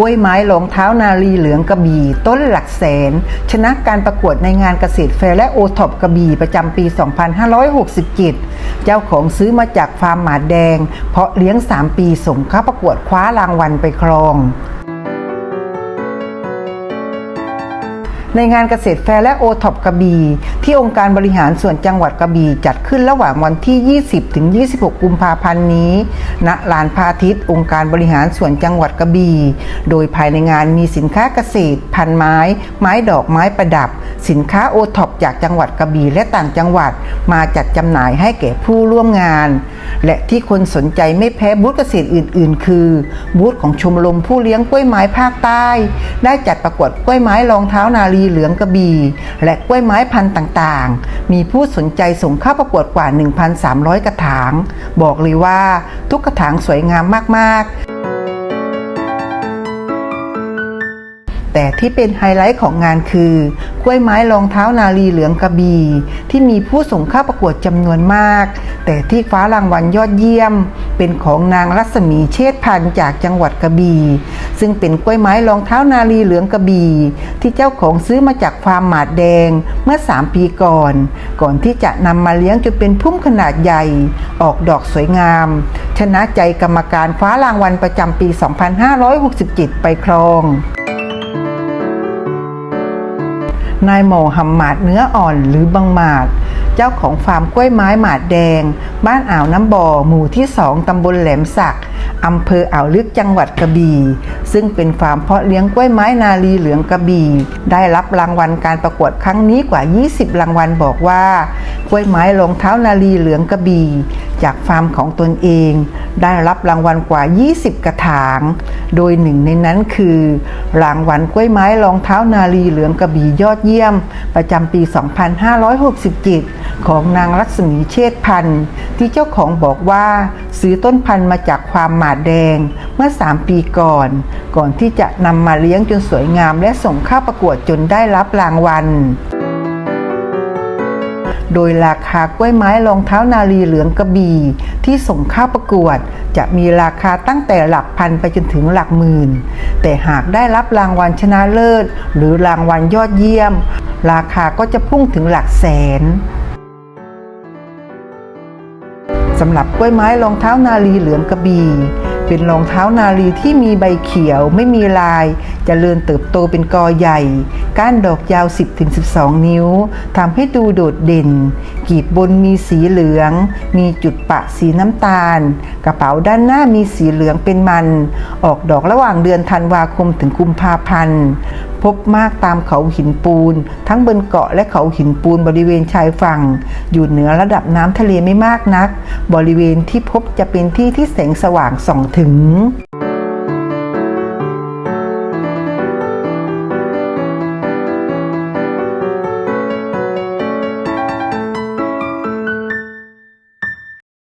ล้วยไม้รองเท้านาลีเหลืองกระบี่ ต้นหลักแสน ชนะการประกวดในงานเกษตรแฟร์และโอท็อปกระบี่ประจำปี 2567 เจ้าของซื้อมาจากฟาร์มหมาแดง เพาะเลี้ยง 3 ปีส่งเข้าประกวดคว้ารางวัลไปครองในงานเกษตรแฟร์และโอท็อปกระบี่ที่องค์การบริหารส่วนจังหวัดกระบี่จัดขึ้นระหว่างวันที่ 20 ถึง 26 กุมภาพันธ์นี้ณลานพระอาทิตย์องค์การบริหารส่วนจังหวัดกระบี่โดยภายในงานมีสินค้าเกษตร พันไม้ ไม้ดอกไม้ประดับ สินค้าโอท็อปจากจังหวัดกระบี่และต่างจังหวัด มาจัดจำหน่ายให้แก่ผู้ร่วมงาน และที่คนสนใจไม่แพ้บูธเกษตรอื่น ๆ คือ บูธของชมรมผู้เลี้ยงกล้วยไม้ภาคใต้ ได้จัดประกวดกล้วยไม้รองเท้านาลีเหลืองกระบี่และกล้วยไม้พันธุ์ต่างๆ มีผู้สนใจส่งเข้าประกวดกว่า 1,300 กระถาง บอกเลยว่าทุกกระถางสวยงามมากๆแต่ที่เป็นไฮไลท์ของงานคือกล้วยไม้รองเท้านาลีเหลืองกระบี่ที่มีผู้ส่งเข้าประกวดจำนวนมาก แต่ที่คว้ารางวัลยอดเยี่ยม เป็นของนางรัศมีเชษพันธ์จากจังหวัดกระบี่ ซึ่งเป็นกล้วยไม้รองเท้านาลีเหลืองกระบี่ที่เจ้าของซื้อมาจากฟาร์มหมาดแดงเมื่อ 3 ปีก่อน ก่อนที่จะนำมาเลี้ยงจนเป็นพุ่มขนาดใหญ่ ออกดอกสวยงาม ชนะใจกรรมการคว้ารางวัลประจำปี 2567 ไปครองนายโมฮัมหมัดเนื้ออ่อนหรือบังหมาด เจ้าของฟาร์มกล้วยไม้หมาดแดง บ้านอ่าวน้ำบ่อ หมู่ที่ 2 ตำบลแหลมสักอำเภออ่าวลึกจังหวัดกระบี่ ซึ่งเป็นฟาร์มเพาะเลี้ยงกล้วยไม้นาลีเหลืองกระบี่ ได้รับรางวัลการประกวดครั้งนี้กว่า 20 รางวัลบอกว่ากล้วยไม้รองเท้านาลีเหลืองกระบี่ จากฟาร์มของตนเอง ได้รับรางวัลกว่า 20 กระถาง โดยหนึ่งในนั้นคือ รางวัลกล้วยไม้รองเท้านาลีเหลืองกระบี่ยอดเยี่ยม ประจำปี 2567 ของนางรัศมีเชษพันธ์ ที่เจ้าของบอกว่า ซื้อต้นพันธุ์มาจากความหมาดแดงเมื่อ 3 ปีก่อน ก่อนที่จะนำมาเลี้ยงจนสวยงามและส่งเข้าประกวดจนได้รับรางวัล โดยราคากล้วยไม้รองเท้านาลีเหลืองกระบี่ ที่ส่งเข้าประกวด จะมีราคาตั้งแต่หลักพันไปจนถึงหลักหมื่น แต่หากได้รับรางวัลชนะเลิศ หรือรางวัลยอดเยี่ยม ราคาก็จะพุ่งถึงหลักแสนสำหรับกล้วยไม้รองเท้านาลีเหลืองกระบี่เป็นรองเท้านาลีที่มีใบเขียวไม่มีลายจเจริญเติบโตเป็นกอใหญ่ ก้านดอกยาว 10-12 นิ้วทำให้ดูโดดเด่น กีบบนมีสีเหลือง มีจุดปะสีน้ำตาล กระเป๋าด้านหน้ามีสีเหลืองเป็นมัน ออกดอกระหว่างเดือนธันวาคมถึงกุมภาพันธ์ พบมากตามเขาหินปูน ทั้งบนเกาะและเขาหินปูนบริเวณชายฝั่ง อยู่เหนือระดับน้ำทะเลไม่มากนัก บริเวณที่พบจะเป็นที่ที่แสงสว่างส่องถึง